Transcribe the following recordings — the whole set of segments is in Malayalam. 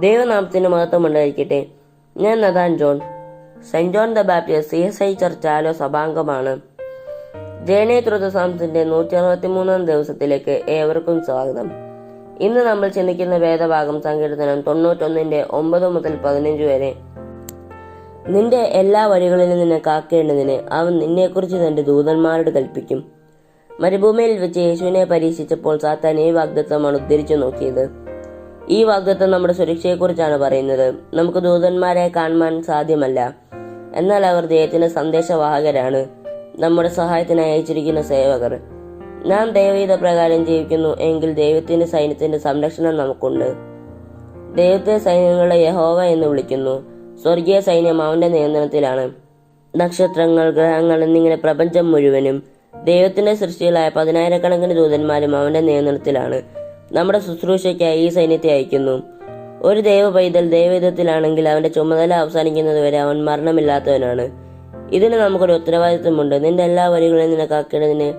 ദൈവനാമത്തിന് മഹത്വം ഉണ്ടായിരിക്കട്ടെ ഞാൻ Nathan John. Saint John the Baptist C S I church ആലോ സഭാംഗമാണ്. ജയനേതൃത്വസാംസിന്റെ നൂറ്റി അറുപത്തി മൂന്നാം ദിവസത്തിലേക്ക് ഏവർക്കും സ്വാഗതം. ഇന്ന് നമ്മൾ ചിന്തിക്കുന്ന വേദഭാഗം സങ്കീർത്തനം തൊണ്ണൂറ്റൊന്നിന്റെ ഒമ്പത് മുതൽ പതിനഞ്ച് വരെ. നിന്റെ എല്ലാ വഴികളിലും നിന്നെ കാക്കേണ്ടതിന് അവൻ നിന്നെക്കുറിച്ച് തന്റെ ദൂതന്മാരോട് കൽപ്പിക്കും. മരുഭൂമിയിൽ വെച്ച് യേശുവിനെ പരീക്ഷിച്ചപ്പോൾ സാത്താൻ ഈ വാഗ്ദത്വമാണ് ഉദ്ധരിച്ചു നോക്കിയത്. ഈ വാഗ്ദത്വം നമ്മുടെ സുരക്ഷയെക്കുറിച്ചാണ് പറയുന്നത്. നമുക്ക് ദൂതന്മാരെ കാണുവാൻ സാധ്യമല്ല. എന്നാൽ അവർ ദൈവത്തിന്റെ സന്ദേശവാഹകരാണ്. നമ്മുടെ സഹായത്തിനായി അയച്ചിരിക്കുന്ന സേവകർ. നാം ദൈവീത പ്രകാരം ജീവിക്കുന്നു എങ്കിൽ ദൈവത്തിന്റെ സൈന്യത്തിന്റെ സംരക്ഷണം നമുക്കുണ്ട്. ദൈവത്തെ സൈന്യങ്ങളെ യഹോവ എന്ന് വിളിക്കുന്നു. സ്വർഗീയ സൈന്യം അവന്റെ നിയന്ത്രണത്തിലാണ്. നക്ഷത്രങ്ങൾ ഗ്രഹങ്ങൾ എന്നിങ്ങനെ പ്രപഞ്ചം മുഴുവനും ദൈവത്തിന്റെ സൃഷ്ടികളായ പതിനായിരക്കണക്കിന് ദൂതന്മാരും അവന്റെ നിയന്ത്രണത്തിലാണ്. നമ്മുടെ ശുശ്രൂഷയ്ക്കായി ഈ സൈന്യത്തെ അയക്കുന്നു. ഒരു ദൈവ പൈതൽ ദൈവവിധത്തിലാണെങ്കിൽ അവന്റെ ചുമതല അവസാനിക്കുന്നതുവരെ അവൻ മരണമില്ലാത്തവനാണ്. ഇതിന് നമുക്കൊരു ഉത്തരവാദിത്വമുണ്ട്. നിന്റെ എല്ലാ വരികളും നിനക്കാക്കേണ്ടതിന്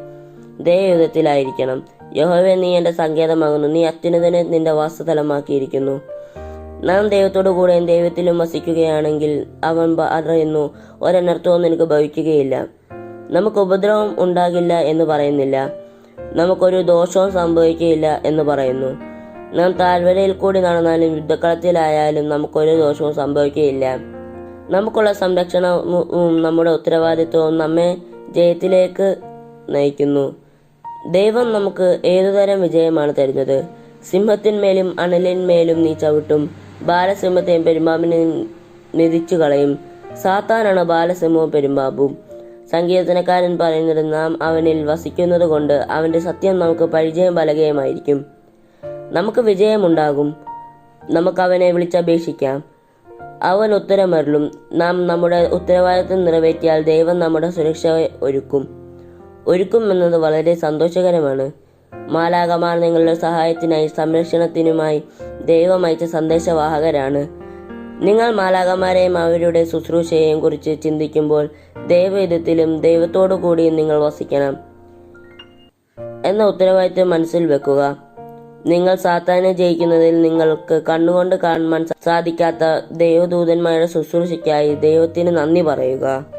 ദൈവയുധത്തിലായിരിക്കണം യഹോവെ നീ എന്റെ സങ്കേതമാകുന്നു. നീ അത്യുന്നതനെ നിന്റെ വാസസ്ഥലമാക്കിയിരിക്കുന്നു. നാം ദൈവത്തോടു കൂടെ ദൈവത്തിലും വസിക്കുകയാണെങ്കിൽ അവൻ പറയുന്നു ഒരനർത്ഥവും നിനക്ക് ഭവിക്കുകയില്ല. നമുക്ക് ഉപദ്രവം ഉണ്ടാകില്ല എന്ന് പറയുന്നില്ല. നമുക്കൊരു ദോഷവും സംഭവിക്കുകയില്ല എന്ന് പറയുന്നു. നാം താഴ്വരയിൽ കൂടി നടന്നാലും യുദ്ധക്കളത്തിലായാലും നമുക്കൊരു ദോഷവും സംഭവിക്കുകയില്ല. നമുക്കുള്ള സംരക്ഷണവും നമ്മുടെ ഉത്തരവാദിത്വവും നമ്മെ ജയത്തിലേക്ക് നയിക്കുന്നു. ദൈവം നമുക്ക് ഏതുതരം വിജയമാണ് തരുന്നത്? സിംഹത്തിന്മേലും അണലിന്മേലും നീ ചവിട്ടും. ബാലസിംഹത്തെയും പെരുമ്പാമ്പിനെയും മെതിച്ചു കളയും സാത്താനാണ് ബാലസിംഹവും പെരുമ്പാമ്പും. സംഗീതനക്കാരൻ പറയുന്നത് നാം അവനിൽ വസിക്കുന്നത് കൊണ്ട് അവന്റെ സത്യം നമുക്ക് പരിചയം പലകയുമായിരിക്കും. നമുക്ക് വിജയമുണ്ടാകും. നമുക്ക് അവനെ വിളിച്ചപേക്ഷിക്കാം. അവൻ ഉത്തരമരുളും. നാം നമ്മുടെ ഉത്തരവാദിത്വം നിറവേറ്റിയാൽ ദൈവം നമ്മുടെ സുരക്ഷ ഒരുക്കും. ഒരുക്കും എന്നത് വളരെ സന്തോഷകരമാണ്. മാലാകമാർ നിങ്ങളുടെ സഹായത്തിനായി സംരക്ഷണത്തിനുമായി ദൈവം അയച്ച സന്ദേശവാഹകരാണ്. നിങ്ങൾ മാലാകമാരെയും അവരുടെ ശുശ്രൂഷയെയും കുറിച്ച് ചിന്തിക്കുമ്പോൾ ദൈവയുധത്തിലും ദൈവത്തോടു കൂടിയും നിങ്ങൾ വസിക്കണം എന്ന ഉത്തരവാദിത്വം മനസ്സിൽ വെക്കുക. നിങ്ങൾ സാത്താനെ ജയിക്കുന്നതിൽ നിങ്ങൾക്ക് കണ്ണുകൊണ്ട് കാണാൻ സാധിക്കാത്ത ദൈവദൂതന്മാരുടെ ശുശ്രൂഷയ്ക്കായി ദൈവത്തിന് നന്ദി പറയുക.